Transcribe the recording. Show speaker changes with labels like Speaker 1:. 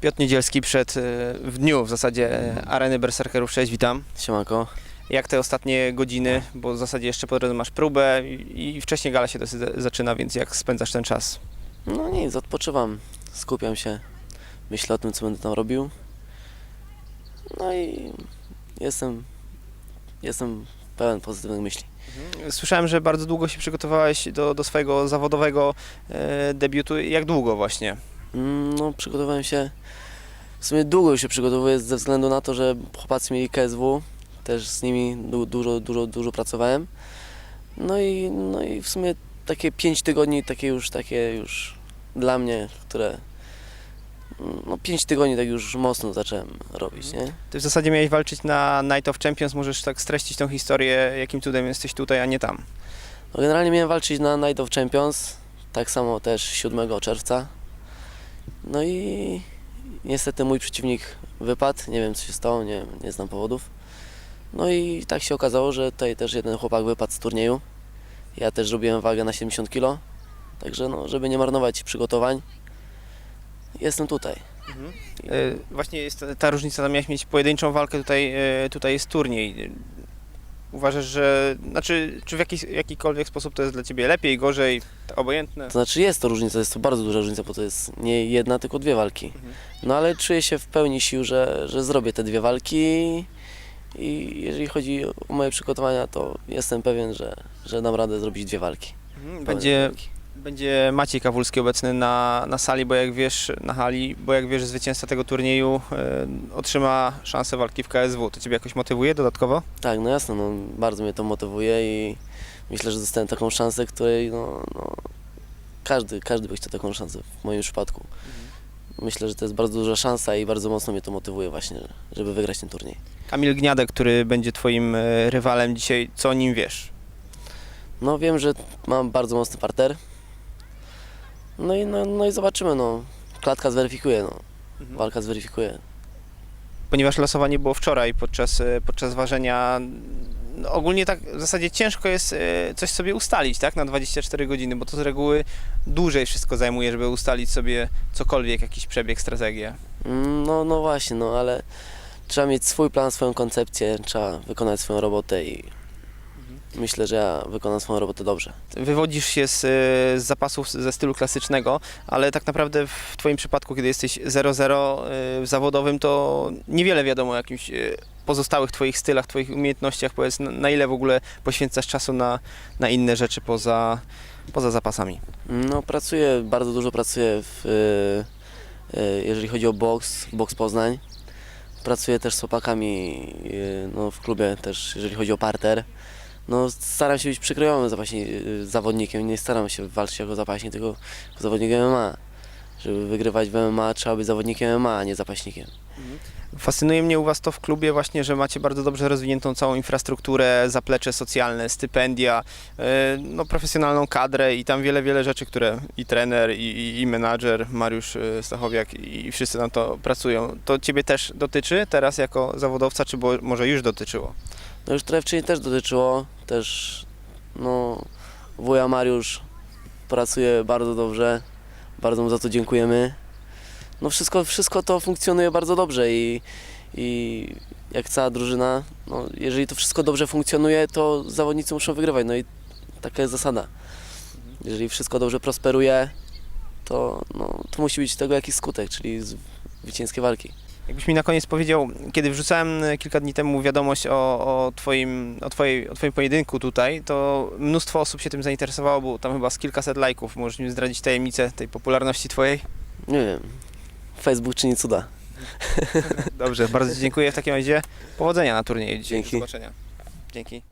Speaker 1: Piotr Niedzielski przed, e, w dniu w zasadzie e, areny Berserkerów 6, witam.
Speaker 2: Siemanko.
Speaker 1: Jak te ostatnie godziny, bo w zasadzie jeszcze po drodze masz próbę i, i wcześniej gala się dosyć za- zaczyna, więc jak spędzasz ten czas?
Speaker 2: No nic, odpoczywam, skupiam się, myślę o tym, co będę tam robił. No i jestem, jestem pełen pozytywnych myśli.
Speaker 1: Słyszałem, że bardzo długo się przygotowałeś do, do swojego zawodowego e, debiutu. Jak długo właśnie?
Speaker 2: Mm, No, przygotowałem się, w sumie długo już się przygotowuję ze względu na to, że chłopacy mieli KSW, też z nimi du- dużo, dużo, dużo pracowałem. No i, no i w sumie takie 5 tygodni, takie już, takie już dla mnie, które no 5 tygodni tak już mocno zacząłem robić, nie?
Speaker 1: Ty w zasadzie miałeś walczyć na Night of Champions, możesz tak streścić tą historię, jakim cudem jesteś tutaj, a nie tam.
Speaker 2: No generalnie miałem walczyć na Night of Champions, tak samo też 7 czerwca. No i niestety mój przeciwnik wypadł, nie wiem co się stało, nie, nie znam powodów. No i tak się okazało, że tutaj też jeden chłopak wypadł z turnieju. Ja też robiłem wagę na 70 kg, także no, żeby nie marnować przygotowań, jestem tutaj.
Speaker 1: E, Właśnie jest ta- ta różnica, tam miałeś mieć pojedynczą walkę, tutaj, e, tutaj jest turniej. Uważasz, że, znaczy, czy w jakiś, jakikolwiek sposób to jest dla Ciebie lepiej, gorzej, obojętne?
Speaker 2: To znaczy jest to różnica, jest to bardzo duża różnica, bo to jest nie jedna, tylko dwie walki.
Speaker 1: Mhm.
Speaker 2: No ale czuję się w pełni sił, że, że zrobię te dwie walki i jeżeli chodzi o moje przygotowania, to jestem pewien, że, że dam radę zrobić dwie walki.
Speaker 1: Mhm, Będzie,
Speaker 2: walki.
Speaker 1: Będzie Maciej Kawulski obecny na, na sali, bo jak wiesz, na hali, bo jak wiesz, zwycięzca tego turnieju e, otrzyma szansę walki w KSW. To Ciebie jakoś motywuje dodatkowo?
Speaker 2: Tak, no jasne, no, bardzo mnie to motywuje i myślę, że dostałem taką szansę, której no, no, każdy, każdy by chciał taką szansę w moim przypadku. Myślę, że to jest bardzo duża szansa i bardzo mocno mnie to motywuje właśnie, żeby wygrać ten turniej.
Speaker 1: Kamil Gniadek, który będzie Twoim e, rywalem dzisiaj, co o nim wiesz?
Speaker 2: No wiem, że mam bardzo mocny parter. No i, no, no i zobaczymy, no. Klatka zweryfikuje, no. Walka zweryfikuje.
Speaker 1: ponieważ losowanie było wczoraj podczas, e, podczas ważenia. No, ogólnie tak w zasadzie ciężko jest e, coś sobie ustalić, tak, na 24 godziny, bo to z reguły dłużej wszystko zajmuje, żeby ustalić sobie cokolwiek, jakiś przebieg, strategię.
Speaker 2: Mm, No, no właśnie, no ale trzeba mieć swój plan, swoją koncepcję, trzeba wykonać swoją robotę i myślę, że ja wykonam swoją robotę dobrze.
Speaker 1: Wywodzisz się z, e, z zapasów ze stylu klasycznego, ale tak naprawdę w Twoim przypadku, kiedy jesteś 0-0 e, w zawodowym, to niewiele wiadomo o jakimś e, pozostałych Twoich stylach, Twoich umiejętnościach. Powiedz, na- ile w ogóle poświęcasz czasu na, na inne rzeczy poza, poza zapasami?
Speaker 2: No pracuję, bardzo dużo pracuję w, jeżeli chodzi o boks, boks Poznań. Pracuję też z chłopakami no, w klubie też, jeżeli chodzi o parter. No, staram się być przykrojowym zapaśni, y, zawodnikiem, nie staram się walczyć jako zapaśnik, tylko jako zawodnik MMA. Żeby wygrywać w MMA trzeba być zawodnikiem MMA, a nie zapaśnikiem.
Speaker 1: Fascynuje mnie u Was to w klubie właśnie, że macie bardzo dobrze rozwiniętą całą infrastrukturę, zaplecze socjalne, stypendia, yy, no, profesjonalną kadrę i tam wiele, wiele rzeczy, które i trener, i, i, i menadżer Mariusz yy, Stachowiak i i wszyscy na to pracują. To Ciebie też dotyczy teraz jako zawodowca, czy bo, może już dotyczyło?
Speaker 2: No już trochę wcześniej też dotyczyło, też no wuja Mariusz pracuje bardzo dobrze, bardzo mu za to dziękujemy. No wszystko, wszystko to funkcjonuje bardzo dobrze i, i jak cała drużyna, no jeżeli to wszystko dobrze funkcjonuje, to zawodnicy muszą wygrywać, no i taka jest zasada. Jeżeli wszystko dobrze prosperuje, to, no, to musi być tego jakiś skutek, czyli zwycięskie walki.
Speaker 1: Jakbyś mi na koniec powiedział, kiedy wrzucałem e, kilka dni temu wiadomość o, o, twoim, o, twojej, o Twoim pojedynku tutaj, to mnóstwo osób się tym zainteresowało, bo tam chyba z kilkaset lajków. Możesz mi zdradzić tajemnicę tej popularności Twojej?
Speaker 2: Nie wiem, Facebook czyni cuda.
Speaker 1: Dobrze, bardzo Ci dziękuję w takim razie. Powodzenia na turnieju dzisiaj.
Speaker 2: Dzięki.
Speaker 1: Do zobaczenia. Dzięki.